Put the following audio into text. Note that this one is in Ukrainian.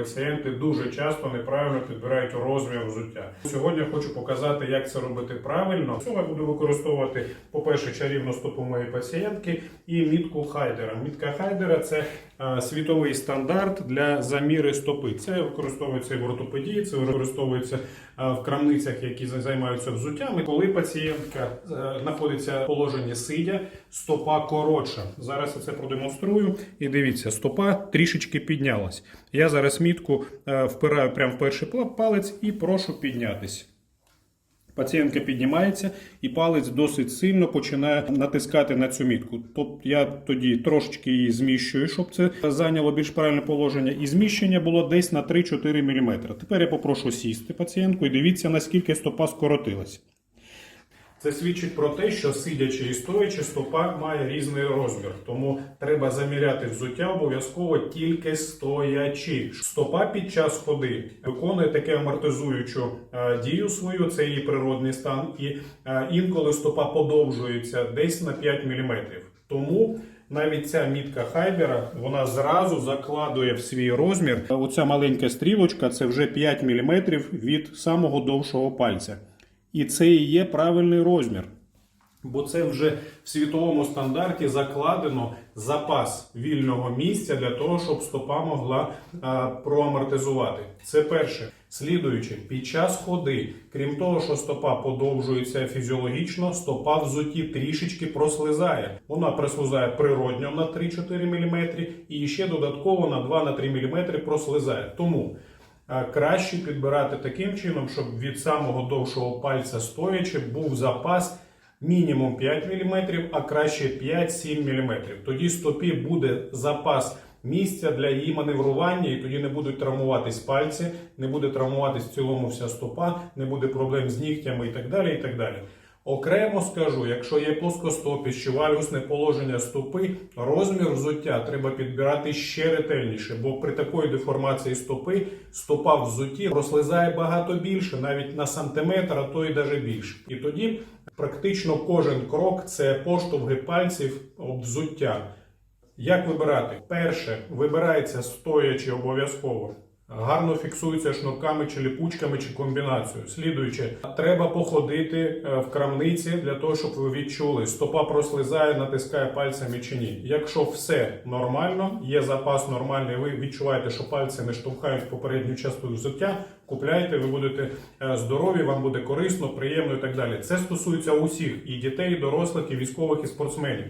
пацієнти дуже часто неправильно підбирають розмір взуття. Сьогодні хочу показати, як це робити правильно. Цього я буду використовувати, по-перше, чарівну стопу моєї пацієнтки і мітку Хайдера. Мітка Хайдера це е, світовий стандарт для заміри стопи. Це використовується і в ортопедії, це використовується е, в крамницях, які займаються взуттями. Коли пацієнтка е, знаходиться в положенні сидя, стопа коротша. Зараз я це продемонструю. І дивіться, стопа трішечки піднялась. Я зараз мітку е, впираю прямо в перший палець і прошу піднятись. Пацієнтка піднімається і палець досить сильно починає натискати на цю мітку. Тобто я тоді трошечки її зміщую, щоб це зайняло більш правильне положення. І зміщення було десь на 3-4 мм. Тепер я попрошу сісти пацієнтку і дивіться, наскільки стопа скоротилась. Це свідчить про те, що сидячи і стоячи, стопа має різний розмір. Тому треба заміряти взуття обов'язково тільки стоячи. Стопа під час ходи виконує таке амортизуючу е, дію свою, це її природний стан, і е, інколи стопа подовжується десь на 5 мм. Тому навіть ця мітка Хайбера вона зразу закладує в свій розмір. Оця маленька стрілочка це вже 5 мм від самого довшого пальця. І це і є правильний розмір. Бо це вже в світовому стандарті закладено запас вільного місця для того, щоб стопа могла а, проамортизувати. Це перше. Слідуючи, під час ходи, крім того, що стопа подовжується фізіологічно, стопа взуті трішечки прослизає. Вона прослизає природньо на 3-4 мм і ще додатково на 2-3 мм прослизає. Тому Краще підбирати таким чином, щоб від самого довшого пальця стоячи був запас мінімум 5 мм, а краще 5-7 мм. Тоді стопі буде запас місця для її маневрування, і тоді не будуть травмуватись пальці, не буде травмуватись в цілому вся стопа, не буде проблем з нігтями і так далі. і так далі. Окремо скажу, якщо є плоскостопість чи вальгусне положення стопи, розмір взуття треба підбирати ще ретельніше, бо при такої деформації стопи стопа в взутті розлизає багато більше, навіть на сантиметр, а то й навіть більше. І тоді практично кожен крок це поштовхи пальців об взуття. Як вибирати? Перше, вибирається стоячи обов'язково. Гарно фіксується шнурками чи ліпучками чи комбінацією. Слідуючи, треба походити е, в крамниці для того, щоб ви відчули, стопа прослизає, натискає пальцями чи ні. Якщо все нормально, є запас нормальний, ви відчуваєте, що пальці не штовхають попередню частину взуття, купляйте, ви будете е, здорові, вам буде корисно, приємно і так далі. Це стосується усіх і дітей, і дорослих, і військових, і спортсменів.